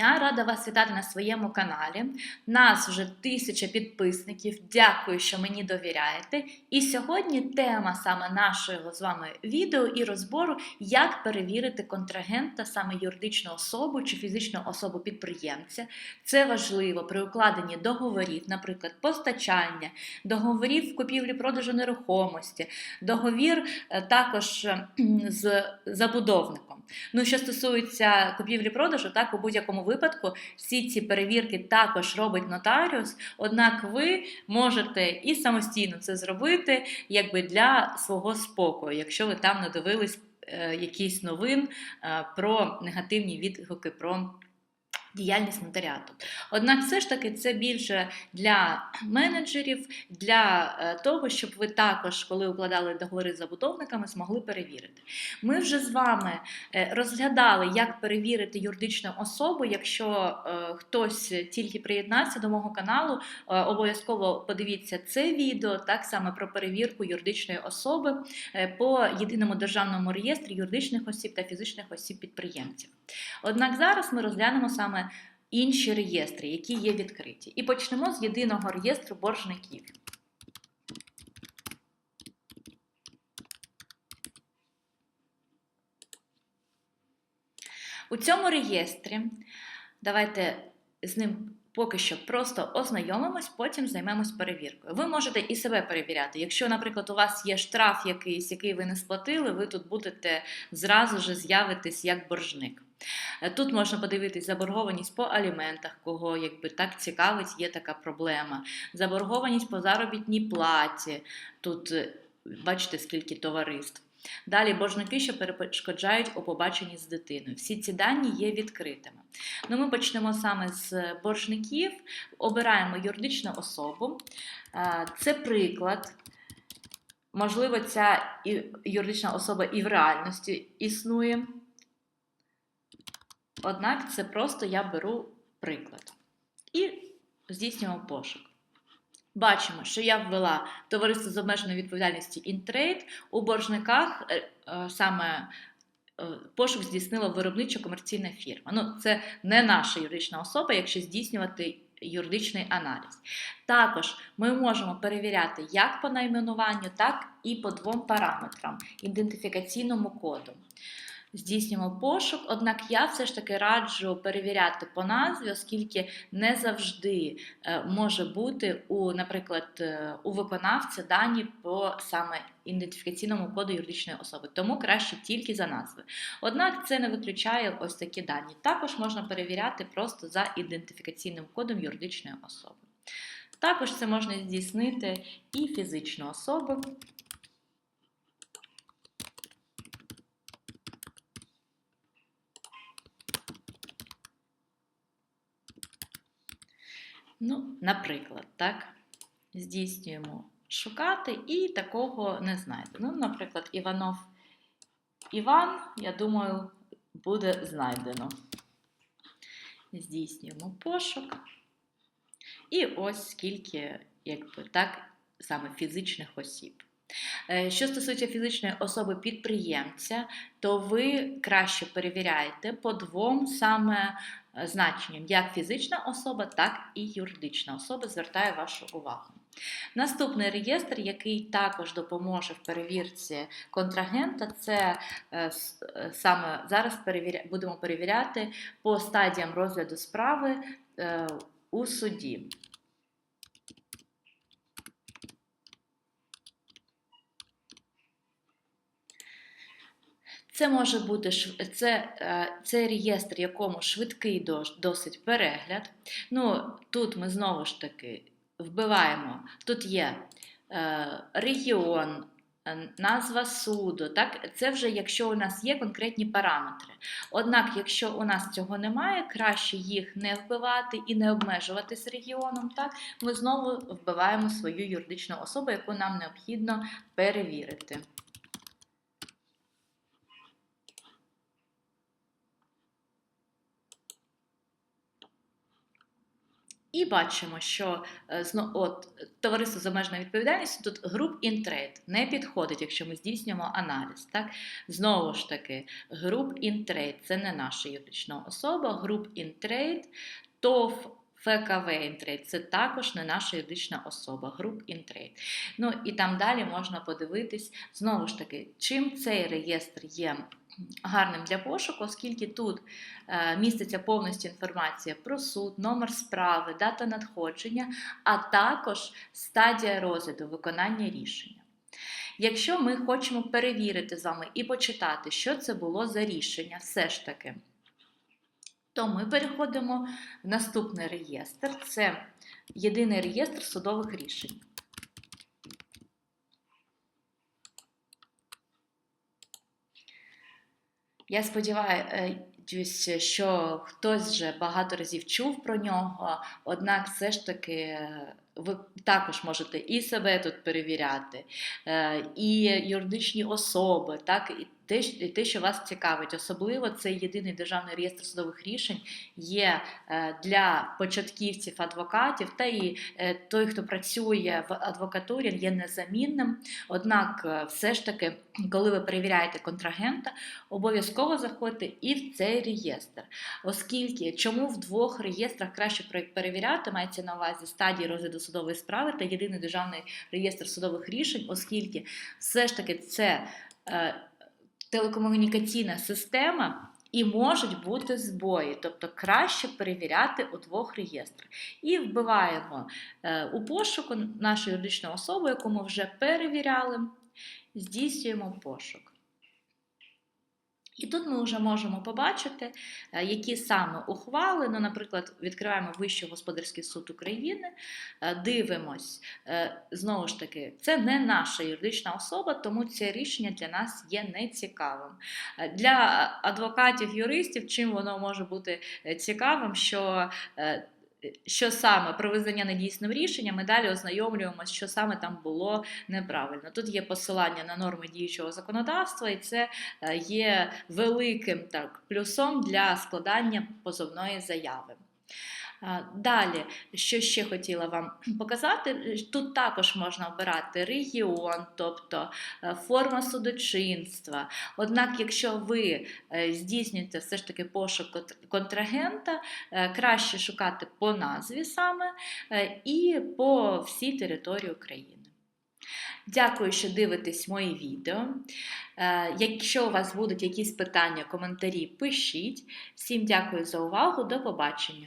Я рада вас вітати на своєму каналі. Нас вже тисяча підписників. Дякую, що мені довіряєте. І сьогодні тема саме нашого з вами відео і розбору, як перевірити контрагента, саме юридичну особу чи фізичну особу підприємця. Це важливо при укладенні договорів, наприклад, постачання, договорів купівлі-продажу нерухомості, договір е, також е, з забудовником. Ну, що стосується купівлі-продажу, так у будь-якому випадку всі ці перевірки також робить нотаріус, однак ви можете і самостійно це зробити, якби для свого спокою, якщо ви там надивились е, якісь новин е, про негативні відгуки про. Діяльність нотаріату. Однак, все ж таки, це більше для менеджерів, для е, того, щоб ви також, коли укладали договори з забудовниками, змогли перевірити. Ми вже з вами е, розглядали, як перевірити юридичну особу. Якщо е, хтось тільки приєднався до мого каналу, обов'язково подивіться це відео, так само про перевірку юридичної особи по єдиному державному реєстрі юридичних осіб та фізичних осіб підприємців. Однак зараз ми розглянемо саме інші реєстри, які є відкриті. І почнемо з єдиного реєстру боржників. У цьому реєстрі давайте з ним поки що просто ознайомимось, потім займемось перевіркою. Ви можете і себе перевіряти. Якщо, наприклад, у вас є штраф якийсь, який ви не сплатили, ви тут будете зразу ж з'явитись як боржник. Тут можна подивитись заборгованість по аліментах, кого якби так цікавить, є така проблема. Заборгованість по заробітній платі. Тут бачите, скільки товариств. Далі боржники, що перешкоджають у побаченні з дитиною. Всі ці дані є відкритими. Ну, Ми почнемо саме з боржників, обираємо юридичну особу. Це приклад. Можливо, ця юридична особа і в реальності існує. Однак це просто я беру приклад. І здійснюємо пошук. Бачимо, що я ввела товариство з обмеженою відповідальністю Інтрейд. У боржниках е, е, саме е, пошук здійснила виробничо-комерційна фірма. Ну, Це не наша юридична особа, якщо здійснювати юридичний аналіз. Також ми можемо перевіряти як по найменуванню, так і по двом параметрам ідентифікаційному коду здійснюємо пошук, однак я все ж таки раджу перевіряти по назві, оскільки не завжди е, може бути у, наприклад, е, у виконавця дані по саме ідентифікаційному коду юридичної особи, тому краще тільки за назви. Однак це не виключає ось такі дані. Також можна перевіряти просто за ідентифікаційним кодом юридичної особи. Також це можна здійснити і фізичну особу. Ну, наприклад, так, здійснюємо шукати і такого не знайде. Ну, наприклад, Іванов Іван, я думаю, буде знайдено. Здійснюємо пошук. І ось скільки, якби так, саме фізичних осіб. Е, що стосується фізичної особи підприємця, то ви краще перевіряєте по двом саме значенням: як фізична особа, так і юридична особа звертає вашу увагу. Наступний реєстр, який також допоможе в перевірці контрагента, це е, саме зараз будемо перевіряти по стадіям розгляду справи у суді. Це може бути це, е, це реєстр, якому швидкий досить перегляд. Ну, Тут ми знову ж таки вбиваємо, тут є е, регіон, е, назва суду. Так? Це вже якщо у нас є конкретні параметри. Однак, якщо у нас цього немає, краще їх не вбивати і не обмежуватись регіоном. Так? Ми знову вбиваємо свою юридичну особу, яку нам необхідно перевірити. І бачимо, що е, от, товариство з обмеженою відповідальністю тут груп інтрейд не підходить, якщо ми здійснюємо аналіз. Так? Знову ж таки, груп інтрейд це не наша юридична особа, груп інтрейд, ТОВ. ФКВ інтрейд це також не наша юридична особа, груп інтрейд. Ну і там далі можна подивитись, знову ж таки, чим цей реєстр є гарним для пошуку, оскільки тут е, міститься повністю інформація про суд, номер справи, дата надходження, а також стадія розгляду виконання рішення. Якщо ми хочемо перевірити з вами і почитати, що це було за рішення, все ж таки, то ми переходимо в наступний реєстр. Це єдиний реєстр судових рішень. Я сподіваюся, що хтось вже багато разів чув про нього, однак все ж таки е, ви також можете і себе тут перевіряти, е, і юридичні особи, так, і те, те, що вас цікавить. Особливо цей єдиний державний реєстр судових рішень є е, для початківців адвокатів, та і е, той, хто працює в адвокатурі, є незамінним. Однак, е, все ж таки, коли ви перевіряєте контрагента, обов'язково заходьте і в цей реєстр. Оскільки чому в двох реєстрах краще пере- перевіряти, мається на увазі стадії розгляду судової справи та єдиний державний реєстр судових рішень, оскільки все ж таки це телекомунікаційна система. І можуть бути збої, тобто краще перевіряти у двох реєстрах. І вбиваємо е, у пошуку нашу юридичну особу, яку ми вже перевіряли, здійснюємо пошук. І тут ми вже можемо побачити, е, які саме ухвали. Ну, наприклад, відкриваємо Вищий господарський суд України, е, дивимось, е, знову ж таки, це не наша юридична особа, тому це рішення для нас є нецікавим. Для адвокатів, юристів, чим воно може бути цікавим, що що саме про визнання недійсним рішення, ми далі ознайомлюємося, що саме там було неправильно. Тут є посилання на норми діючого законодавства, і це е, є великим так, плюсом для складання позовної заяви. Далі, що ще хотіла вам показати, тут також можна обирати регіон, тобто е, форма судочинства. Однак, якщо ви е, здійснюєте все ж таки пошук контрагента, е, краще шукати по назві саме і по всій території України. Дякую, що дивитесь мої відео. Якщо у вас будуть якісь питання, коментарі, пишіть. Всім дякую за увагу. До побачення!